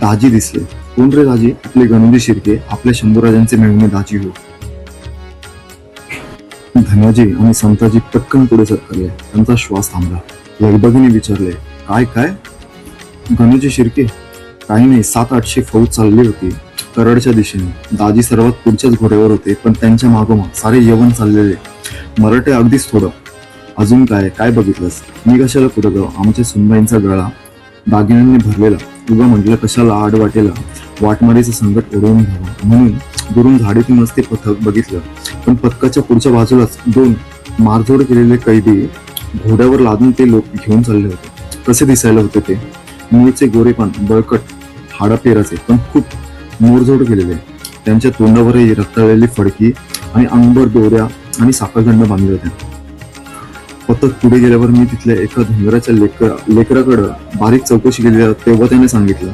दाजी दिसले. कोण रे दाजी? आपले गणोजी शिर्के आपल्या शंभूराजांचे मिळवणे दाजी हो. धनाजी आणि संताजी पटकन पुढे सरकले. त्यांचा श्वास थांबला. लगबगीने विचारले काय काय? गणोजी शिर्के काही नाही. सात आठशे फौज चालली होती करडच्या दिशेने. दाजी सर्वात पुढच्याच घोड्यावर होते पण त्यांच्या मागोमाग सारे यवन चाललेले. मराठे अगदीच थोडं. अजून काय? काय बघितलंस? मी कशाला पुढं गाव आमच्या सुनबाईंचा गळा दागिन्यांनी भरलेला उगा म्हटलं म्हणजे कशाला आड वाटेला वाटमारीचं संकट ओढवून घ्यावं म्हणून दुरून झाडीतूनच ते पथक बघितलं. पण पथकाच्या पुढच्या बाजूलाच दोन मारझोड केलेले कैदी घोड्यावर लादून ते लोक घेऊन चालले होते. कसे दिसायला होते ते? मूळचे गोरेपान बळकट हाडापेराचे पण खूप मोरझोड केलेले. त्यांच्या तोंडावरही रक्ताळलेली फडकी आणि अंगभर दोऱ्या आणि साखळदंड बांधले होते. पथक पुढे गेल्यावर मी तिथल्या एका धुंगराच्या लेकर लेकराकडं बारीक चौकशी केली तेव्हा त्याने सांगितलं.